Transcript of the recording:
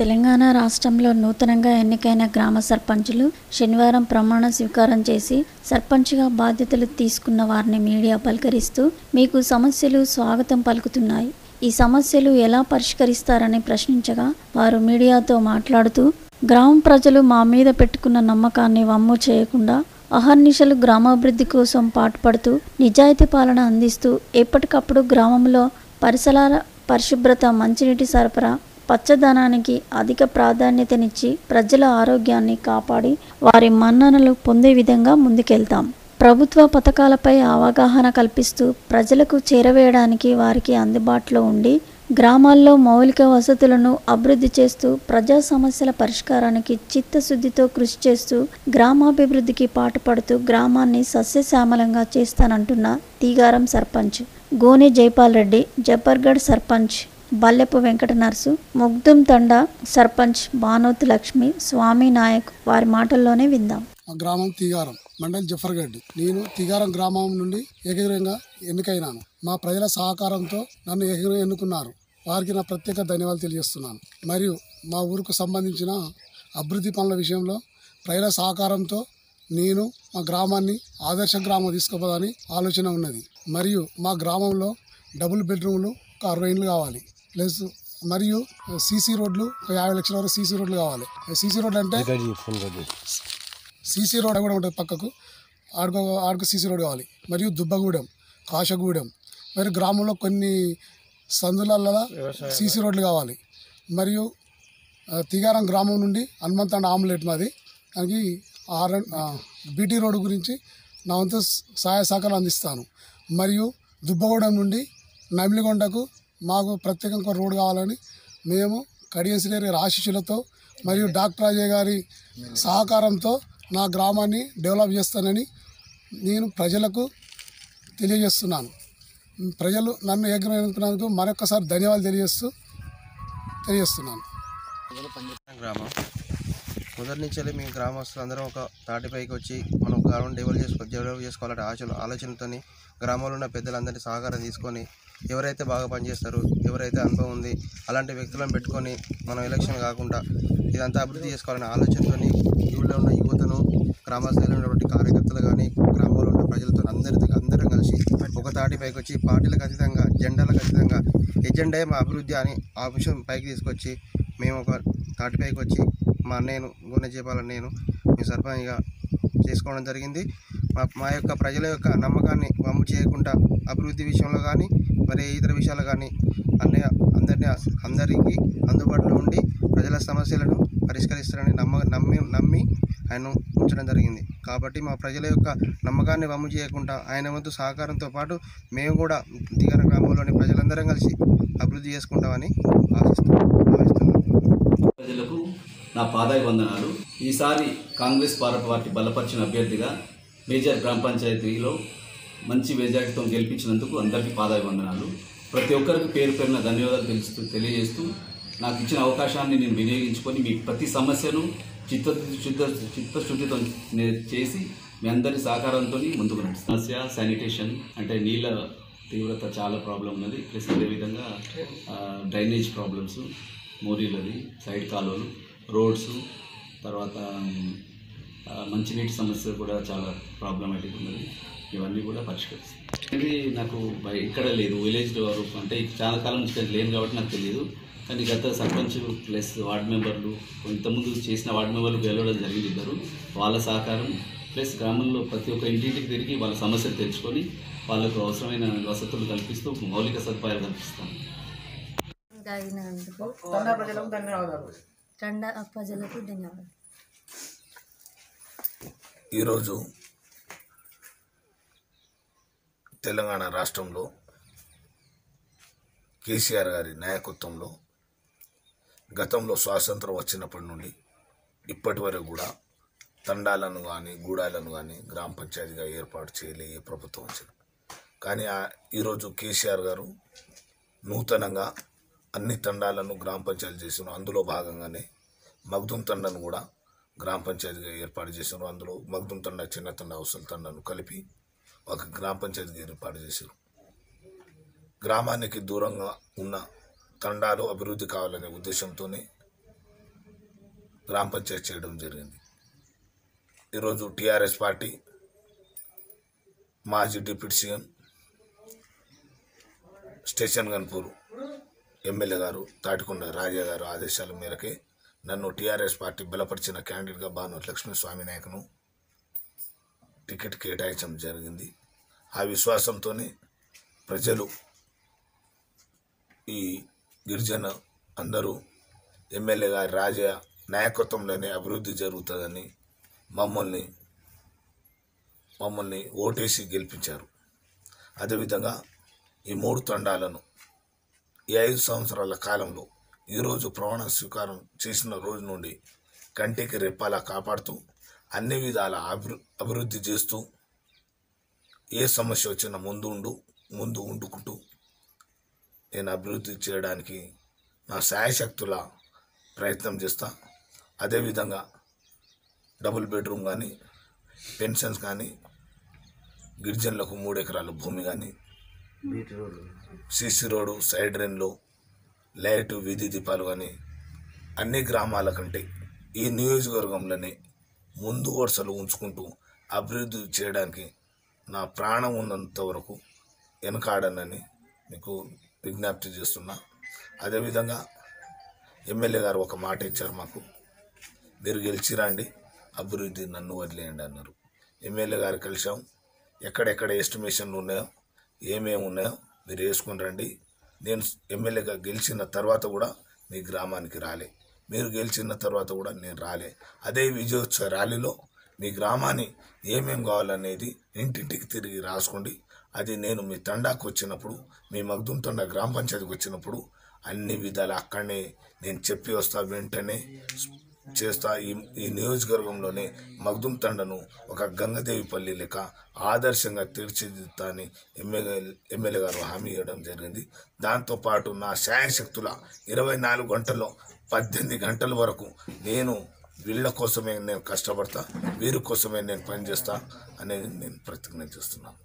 తెలంగాణ రాష్ట్రంలో నూతనంగా ఎన్నికైన గ్రామ సర్పంచులు శనివారం ప్రమాణ స్వీకారం చేసి సర్పంచ్గా బాధ్యతలు తీసుకున్న వారిని మీడియా పలకరిస్తూ మీకు సమస్యలు స్వాగతం పలుకుతున్నాయి. ఈ సమస్యలు ఎలా పరిష్కరిస్తారని ప్రశ్నించగా వారు మీడియాతో మాట్లాడుతూ గ్రామ ప్రజలు మా మీద పెట్టుకున్న నమ్మకాన్ని వమ్ము చేయకుండా అహర్నిశలు గ్రామాభివృద్ధి కోసం పాటుపడుతూ నిజాయితీ పాలన అందిస్తూ ఎప్పటికప్పుడు గ్రామంలో పరిసరాల పరిశుభ్రత మంచినీటి సరఫరా పచ్చదనానికి అధిక ప్రాధాన్యతనిచ్చి ప్రజల ఆరోగ్యాన్ని కాపాడి వారి మన్ననలు పొందే విధంగా ముందుకెళ్తాం. ప్రభుత్వ పథకాలపై అవగాహన కల్పిస్తూ ప్రజలకు చేరవేయడానికి వారికి అందుబాటులో ఉండి గ్రామాల్లో మౌలిక వసతులను అభివృద్ధి చేస్తూ ప్రజా సమస్యల పరిష్కారానికి చిత్తశుద్ధితో కృషి చేస్తూ గ్రామాభివృద్ధికి పాటుపడుతూ గ్రామాన్ని సస్యశ్యామలంగా చేస్తానంటున్న తీగారం సర్పంచ్. గోనె జైపాల్ రెడ్డి జబ్బర్గఢ్ సర్పంచ్. బల్లెపు వెంకట నర్సు ముగ్ధుం తండా సర్పంచ్ బానోత్ లక్ష్మి స్వామి నాయక్ వారి మాటల్లోనే విందాం. మా గ్రామం తీగారం మండల్ జఫర్గఢ్ నేను తీగారం గ్రామం నుండి ఏకగ్రీవంగా ఎన్నికైనాను. మా ప్రజల సహకారంతో నన్ను ఏకగ్రీవంగా ఎన్నుకున్నారు. వారికి నా ప్రత్యేక ధన్యవాదాలు తెలియజేస్తున్నాను. మరియు మా ఊరుకు సంబంధించిన అభివృద్ధి పనుల విషయంలో ప్రజల సహకారంతో నేను మా గ్రామాన్ని ఆదర్శ గ్రామం తీసుకోపోదని ఆలోచన ఉన్నది. మరియు మా గ్రామంలో డబుల్ బెడ్రూమ్లు ఒక అరవై ఇండ్లు కావాలి. ప్లస్ మరియు సీసీ రోడ్లు ఒక యాభై లక్షల వరకు సీసీ రోడ్లు కావాలి. సీసీ రోడ్లు అంటే సీసీ రోడ్ కూడా ఉంటుంది పక్కకు. ఆడుకో ఆడుకు సీసీ రోడ్ కావాలి. మరియు దుబ్బగూడెం కాశగూడెం. మరియు గ్రామంలో కొన్ని సందులలో సీసీ రోడ్లు కావాలి. మరియు తిగారం గ్రామం నుండి హనుమంతండ ఆమ్లెట్ మాది. దానికి ఆర్ బీటీ రోడ్డు గురించి నా వంతు సహాయ సహకారం అందిస్తాను. మరియు దుబ్బగూడెం నుండి నమిలిగొండకు మాకు ప్రత్యేకంగా రోడ్డు కావాలని మేము కడియశ్రీ గారి ఆశీస్సులతో మరియు డాక్టర్ అజయ్ గారి సహకారంతో నా గ్రామాన్ని డెవలప్ చేస్తానని నేను ప్రజలకు తెలియజేస్తున్నాను. ప్రజలు నన్ను ఏకమైనందుకు మరొకసారి ధన్యవాదాలు తెలియజేస్తూ తెలియజేస్తున్నాను. గ్రామం. మొదటి నుంచి వెళ్ళి మేము గ్రామస్తులు అందరం ఒక తాటిపైకి వచ్చి మనం గ్రామం డెవలప్ చేసుకో డెవలప్ చేసుకోవాలంటే ఆశలు ఆలోచనతోని గ్రామంలో ఉన్న పెద్దలందరినీ సహకారం తీసుకొని ఎవరైతే బాగా పనిచేస్తారు ఎవరైతే అనుభవం ఉంది అలాంటి వ్యక్తులను పెట్టుకొని మనం ఎలక్షన్ కాకుండా ఇదంతా అభివృద్ధి చేసుకోవాలనే ఆలోచనతోని ఊళ్ళో ఉన్న యువతను గ్రామస్థాయిలో ఉన్నటువంటి కార్యకర్తలు కానీ గ్రామంలో ఉన్న ప్రజలతో అందరితో అందరం కలిసి ఒక తాటిపైకి వచ్చి పార్టీలకు అతీతంగా జెండాలకు అతీతంగా ఎజెండా మా అభివృద్ధి అని ఆ అంశం పైకి తీసుకొచ్చి మేము ఒక తాటిపైకి వచ్చి మా నేను గుణ చేపాలని నేను మీ సర్పంచ్గా చేసుకోవడం జరిగింది. మా మా యొక్క ప్రజల యొక్క నమ్మకాన్ని వమ్ము చేయకుండా అభివృద్ధి విషయంలో కానీ మరి ఇతర విషయాలు కానీ అన్నీ అందరినీ అందరికీ అందుబాటులో ఉండి ప్రజల సమస్యలను పరిష్కరిస్తారని నమ్మ నమ్మి నమ్మి ఆయన ఉంచడం జరిగింది. కాబట్టి మా ప్రజల యొక్క నమ్మకాన్ని వమ్ము చేయకుండా ఆయన వంతు సహకారంతో పాటు మేము కూడా దిగర గ్రామంలోని ప్రజలందరం కలిసి అభివృద్ధి చేసుకుంటామని ఆశిస్తున్నాం. భావిస్తున్నాం ప్రజలకు నా పాదాయ వందనాలు ఈసారి కాంగ్రెస్ పార్ట్ పార్టీ బలపరిచిన అభ్యర్థిగా మేజర్ గ్రామ పంచాయతీలో మంచి మెజార్టీతో గెలిపించినందుకు అందరికీ పాదాయ వందనాలు ప్రతి ఒక్కరికి పేరు పేరున ధన్యవాదాలు తెలుస్తూ తెలియజేస్తూ నాకు ఇచ్చిన అవకాశాన్ని నేను వినియోగించుకొని మీ ప్రతి సమస్యను చిత్త శుద్ధ చిత్తశుద్ధితో చేసి మీ అందరి సహకారంతో ముందుకు నడుస్తాను సమస్య శానిటేషన్ అంటే నీళ్ళ తీవ్రత చాలా ప్రాబ్లం ఉన్నది. ప్లస్ అదేవిధంగా డ్రైనేజ్ ప్రాబ్లమ్స్ మోరీలది సైడ్ కాలువలు. రోడ్స్ తర్వాత మంచినీటి సమస్య కూడా చాలా ప్రాబ్లమాటిక్ ఉన్నది. ఇవన్నీ కూడా పరిష్కరిస్తాం. ఇది నాకు ఇక్కడ లేదు విలేజ్ వరకు అంటే చాలా కాలం నుంచి లేను కాబట్టి నాకు తెలియదు కానీ గత సర్పంచ్ ప్లస్ వార్డు మెంబర్లు ఇంతకుముందు చేసిన వార్డు మెంబర్లు గెలవడం జరిగింది ఇద్దరు. వాళ్ళ సహకారం ప్లస్ గ్రామంలో ప్రతి ఒక్క ఇంటింటికి తిరిగి వాళ్ళ సమస్యలు తెలుసుకొని వాళ్ళకు అవసరమైన వసతులు కల్పిస్తూ మౌలిక సదుపాయాలు కల్పిస్తాం. తాగినందుకు ప్రజలకు ధన్యవాదాలు. ఈరోజు తెలంగాణ రాష్ట్రంలో కేసీఆర్ గారి నాయకత్వంలో గతంలో స్వాతంత్రం వచ్చినప్పటి నుండి ఇప్పటి వరకు కూడా తండాలను కానీ గూడాలను కానీ గ్రామ పంచాయతీగా ఏర్పాటు చేయలే ఏ ప్రభుత్వం వచ్చిన కానీ ఈరోజు కేసీఆర్ గారు నూతనంగా అన్ని తండాలను గ్రామ పంచాయతీ చేసిన అందులో భాగంగానే మగ్దుం తండను కూడా గ్రామ పంచాయతీగా ఏర్పాటు చేశారు అందులో మగ్దుం తండ చిన్న తండ అవసరం తండను కలిపి ఒక గ్రామ పంచాయతీగా ఏర్పాటు చేశారు గ్రామానికి దూరంగా ఉన్న తండాలు అభివృద్ధి కావాలనే ఉద్దేశంతోనే గ్రామ పంచాయతీ చేయడం జరిగింది. ఈరోజు టీఆర్ఎస్ పార్టీ మాజీ deputy CM Station Ghanpur MLA గారు తాటికొండ రాజా గారు ఆదేశాల మేరకే నన్ను టీఆర్ఎస్ పార్టీ బలపరిచిన క్యాండిడేట్గా భాను లక్ష్మీ స్వామి నాయకును టికెట్ కేటాయించడం జరిగింది. ఆ విశ్వాసంతోనే ప్రజలు ఈ గిరిజన అందరూ ఎమ్మెల్యే గారి రాజా నాయకత్వంలోనే అభివృద్ధి జరుగుతుందని మమ్మల్ని మమ్మల్ని ఓటేసి గెలిపించారు. అదేవిధంగా ఈ మూడు తండాలను ఈ ఐదు సంవత్సరాల కాలంలో ఈరోజు ప్రమాణ స్వీకారం చేసిన రోజు నుండి కంటికి రెప్పాలా కాపాడుతూ అన్ని విధాల అభివృ అభివృద్ధి చేస్తూ ఏ సమస్య వచ్చినా ముందు ఉండు ముందు ఉండుకుంటూ నేను అభివృద్ధి చేయడానికి నా సాయశక్తుల ప్రయత్నం చేస్తా. అదేవిధంగా డబుల్ బెడ్రూమ్ కానీ పెన్షన్స్ కానీ గిరిజనులకు మూడు ఎకరాల భూమి కానీ సిసి రోడ్డు సైడ్ డ్రైన్లు లైట్ వీధి దీపాలు కానీ అన్ని గ్రామాల కంటే ఈ నియోజకవర్గంలోనే ముందు వరుసలు ఉంచుకుంటూ అభివృద్ధి చేయడానికి నా ప్రాణం ఉన్నంత వరకు వెనకాడనని మీకు విజ్ఞప్తి చేస్తున్నా. అదేవిధంగా ఎమ్మెల్యే గారు ఒక మాట ఇచ్చారు మాకు. మీరు గెలిచిరండి అభివృద్ధి నన్ను వదిలేయండి అన్నారు. ఎమ్మెల్యే గారు కలిసాం ఎక్కడెక్కడ ఎస్టిమేషన్లు ఉన్నాయో ఏమేమి ఉన్నాయో మీరు వేసుకుని రండి. నేను ఎమ్మెల్యేగా గెలిచిన తర్వాత కూడా మీ గ్రామానికి రాలే. మీరు గెలిచిన తర్వాత కూడా నేను రాలే. అదే విజయోత్సవ ర్యాలీలో మీ గ్రామాన్ని ఏమేమి కావాలనేది ఇంటింటికి తిరిగి రాసుకోండి. అది నేను మీ తండాకు వచ్చినప్పుడు మీ మగ్దుం తండా గ్రామ పంచాయతీకి వచ్చినప్పుడు అన్ని విధాలు అక్కడనే నేను చెప్పి వస్తా. వెంటనే చేస్తా ఈ ఈ నియోజకవర్గంలోనే మగ్దుం తండను ఒక గంగదేవిపల్లి లెక్క ఆదర్శంగా తీర్చిదిద్దుతా అని ఎమ్మెల్యే ఎమ్మెల్యే గారు హామీ ఇవ్వడం జరిగింది. దాంతోపాటు నా శాయశక్తుల ఇరవై నాలుగు గంటల్లో పద్దెనిమిది గంటల వరకు నేను వీళ్ళ కోసమే నేను కష్టపడతా వీరి కోసమే నేను పనిచేస్తా అనేది నేను ప్రతిజ్ఞ చేస్తున్నాను.